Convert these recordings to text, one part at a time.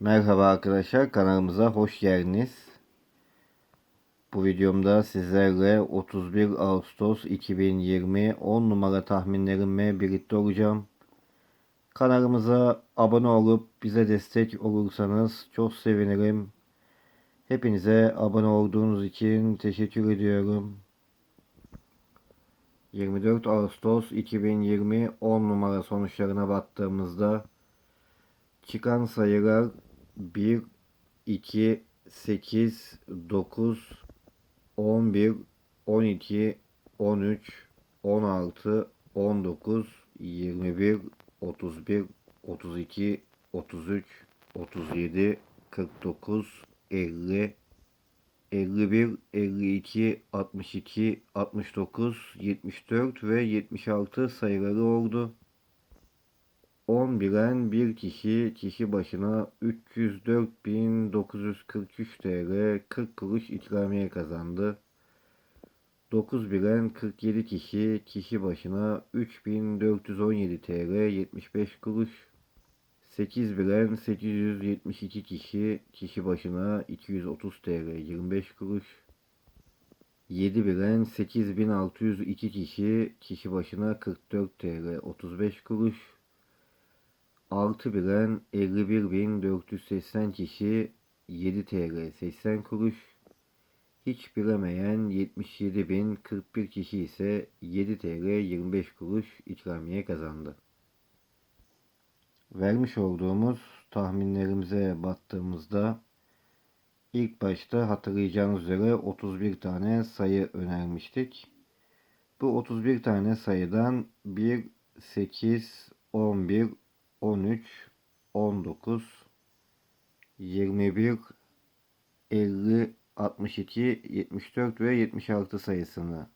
Merhaba arkadaşlar kanalımıza hoş geldiniz. Bu videomda sizlerle 31 Ağustos 2020 10 numara tahminlerimle birlikte olacağım. Kanalımıza abone olup bize destek olursanız çok sevinirim. Hepinize abone olduğunuz için teşekkür ediyorum. 24 Ağustos 2020 10 numara sonuçlarına baktığımızda çıkan sayılar 1, 2, 8, 9, 11, 12, 13, 16, 19, 21, 31, 32, 33, 37, 49, 50, 51, 52, 62, 69, 74 ve 76 sayıları oldu. 10 bilen bir kişi kişi başına 304.943 TL 40 kuruş ikramiye kazandı. 9 bilen 47 kişi kişi başına 3417 TL 75 kuruş. 8 bilen 872 kişi kişi başına 230 TL 25 kuruş. 7 bilen 8602 kişi kişi başına 44 TL 35 kuruş. 6 bilen 51.480 kişi 7 TL 80 kuruş. Hiç bilemeyen 77.041 kişi ise 7 TL 25 kuruş ikramiye kazandı. Vermiş olduğumuz tahminlerimize baktığımızda ilk başta hatırlayacağınız üzere 31 tane sayı önermiştik. Bu 31 tane sayıdan 1, 8, 11, 13, 19, 21, 50, 62, 74 ve 76 sayısını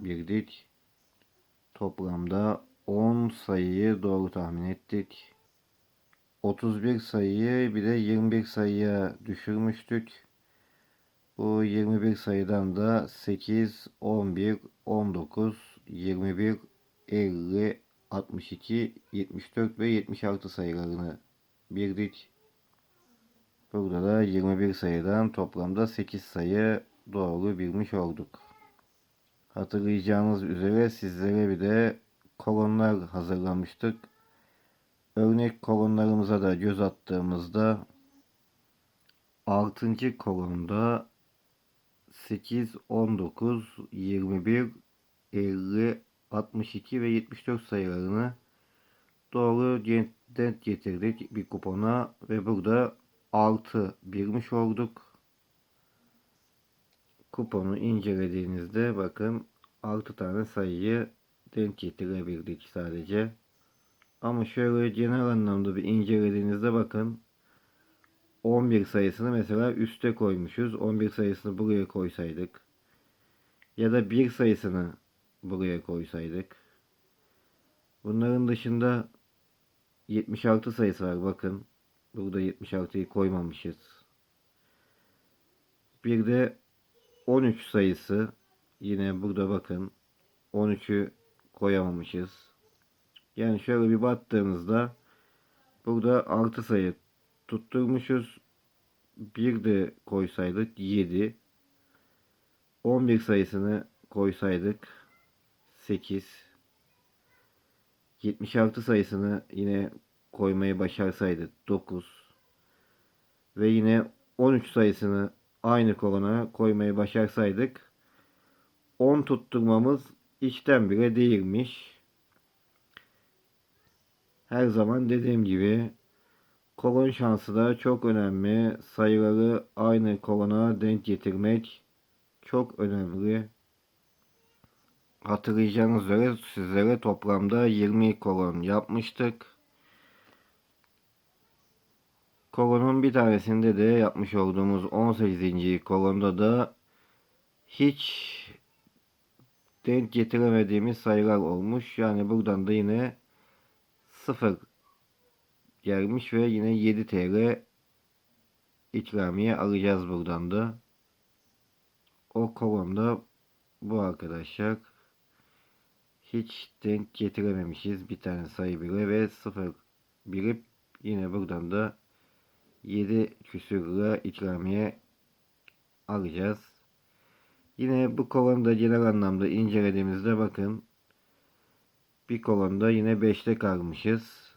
bildik. Toplamda 10 sayıyı doğru tahmin ettik. 31 sayıyı bir de 21 sayıya düşürmüştük. Bu 21 sayıdan da 8, 11, 19, 21, 50, 62, 74 ve 76 sayılarını bildik. Burada da 21 sayıdan toplamda 8 sayı doğru bilmiş olduk. Hatırlayacağınız üzere sizlere bir de kolonlar hazırlamıştık. Örnek kolonlarımıza da göz attığımızda 6. kolonda 8, 19, 21, 50, 62 ve 74 sayılarını doğru denk getirdik bir kupona ve burada 6 birmiş olduk. Kuponu incelediğinizde bakın 6 tane sayıyı denk getirebildik sadece. Ama şöyle genel anlamda bir incelediğinizde bakın 11 sayısını mesela üste koymuşuz. 11 sayısını buraya koysaydık ya da 1 sayısını buraya koysaydık. Bunların dışında 76 sayısı var bakın. Burada 76'yı koymamışız. Bir de 13 sayısı yine burada bakın 13'ü koyamamışız. Yani şöyle bir baktığınızda burada 6 sayı tutturmuşuz. Bir de koysaydık 7. 11 sayısını koysaydık 8. 76 sayısını yine koymayı başarsaydık 9. Ve yine 13 sayısını aynı kolona koymayı başarsaydık 10 tutturmamız içten bile değilmiş. Her zaman dediğim gibi kolon şansı da çok önemli. Sayıları aynı kolona denk getirmek çok önemli. Hatırlayacağınız üzere sizlere toplamda 20 kolon yapmıştık. Kolonun bir tanesinde de yapmış olduğumuz 18. kolonda da hiç denk getiremediğimiz sayılar olmuş. Yani buradan da yine 0 gelmiş ve yine 7 TL ikramiye alacağız buradan da. O kolonda bu arkadaşlar hiç denk getirememişiz bir tane sayı bile ve 0 birip yine buradan da 7 küsür lira ikramiye alacağız. Yine bu kolonu da genel anlamda incelediğimizde bakın bir kolonda yine 5'te kalmışız.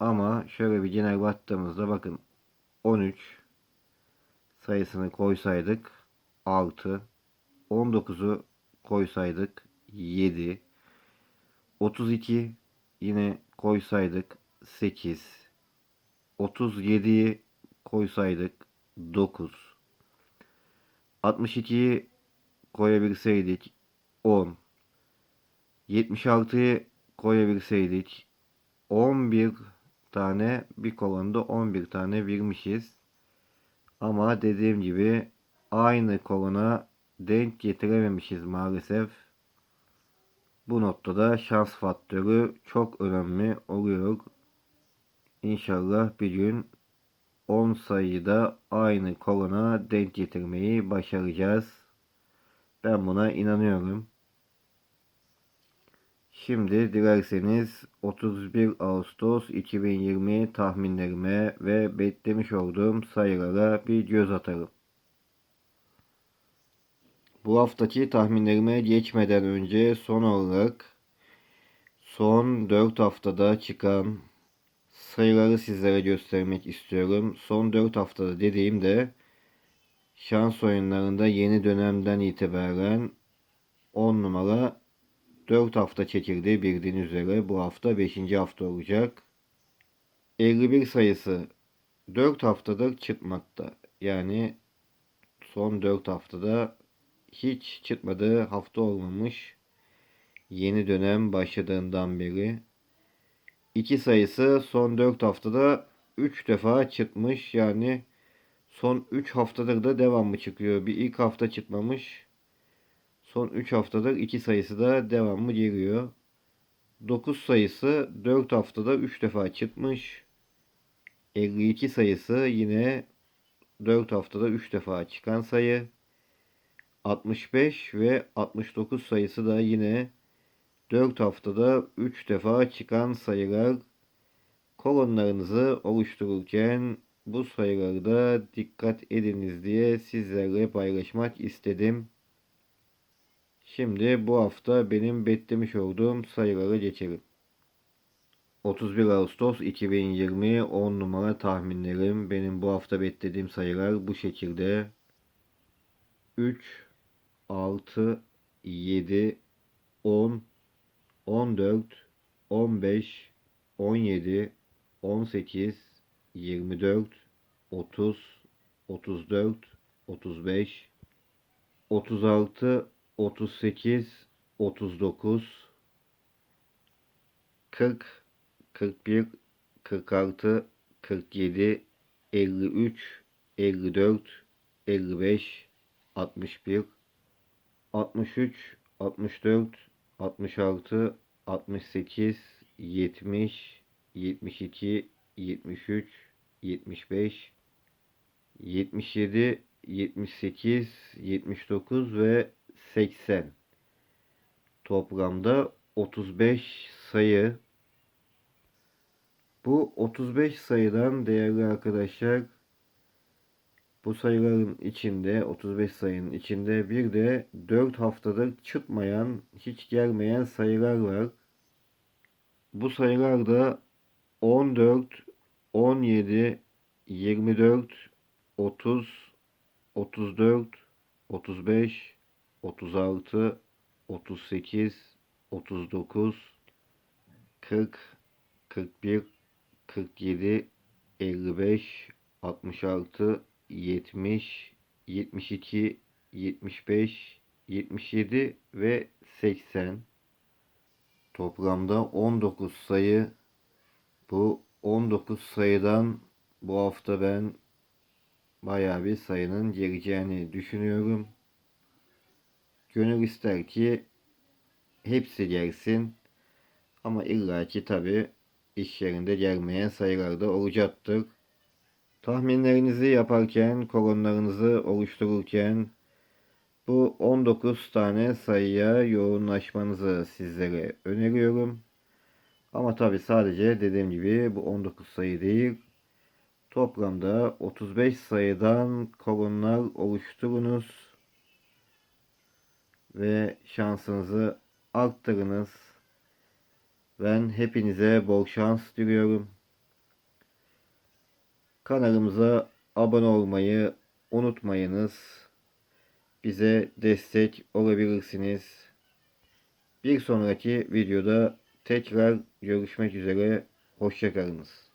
Ama şöyle bir genel baktığımızda bakın 13 sayısını koysaydık 6 19'u koysaydık 7 32 yine koysaydık 8 37'yi koysaydık 9 62'yi koyabilseydik 10 76'yı koyabilseydik 11 tane bir kolonda 11 tane vermişiz. Ama dediğim gibi aynı kolona denk getirememişiz maalesef. Bu noktada şans faktörü çok önemli oluyor. İnşallah bir gün 10 sayıyı da aynı kolona denk getirmeyi başaracağız. Ben buna inanıyorum. Şimdi dilerseniz 31 Ağustos 2020 tahminlerime ve beklemiş olduğum sayılara bir göz atalım. Bu haftaki tahminlerime geçmeden önce son olarak son 4 haftada çıkan sayıları sizlere göstermek istiyorum. Son 4 haftada dediğimde şans oyunlarında yeni dönemden itibaren 10 numara 4 hafta çekildi bildiğiniz üzere. Bu hafta 5. hafta olacak. 51 sayısı 4 haftadır çıkmakta. Yani son 4 haftada hiç çıkmadığı hafta olmamış. Yeni dönem başladığından beri. 2 sayısı son 4 haftada 3 defa çıkmış. Yani son 3 haftadır da devamlı çıkıyor. Bir ilk hafta çıkmamış. Son 3 haftadır 2 sayısı da devamlı geliyor. 9 sayısı 4 haftada 3 defa çıkmış. 52 sayısı yine 4 haftada 3 defa çıkan sayı. 65 ve 69 sayısı da yine 4 haftada 3 defa çıkan sayılar. Kolonlarınızı oluştururken bu sayıları da dikkat ediniz diye sizlerle paylaşmak istedim. Şimdi bu hafta benim beklemiş olduğum sayıları geçelim. 31 Ağustos 2020 10 numara tahminlerim. Benim bu hafta beklediğim sayılar bu şekilde. 3, 6, 7, 10, 14, 15, 17, 18, 24, 30, 34, 35, 36, 38, 39, 40, 41, 46, 47, 53, 54, 55, 61, 63, 64, 66, 68, 70, 72, 73, 75, 77, 78, 79 ve 80. Toplamda 35 sayı. Bu 35 sayıdan değerli arkadaşlar bu sayıların içinde 35 sayının içinde bir de 4 haftadır çıkmayan hiç gelmeyen sayılar var. Bu sayılar da 14, 17, 24, 30, 34, 35, 36, 38, 39, 40, 41, 47, 55, 66, 70, 72, 75, 77 ve 80. Toplamda 19 sayı. Bu 19 sayıdan bu hafta ben bayağı bir sayının geleceğini düşünüyorum. Gönül ister ki hepsi gelsin. Ama illaki tabi iş yerinde gelmeyen sayılar da olacaktır. Tahminlerinizi yaparken, kolonlarınızı oluştururken bu 19 tane sayıya yoğunlaşmanızı sizlere öneriyorum. Ama tabi sadece dediğim gibi bu 19 sayı değil. Toplamda 35 sayıdan kolonlar oluşturunuz ve şansınızı arttırınız. Ben hepinize bol şans diliyorum. Kanalımıza abone olmayı unutmayınız. Bize destek olabilirsiniz. Bir sonraki videoda tekrar görüşmek üzere. Hoşçakalınız.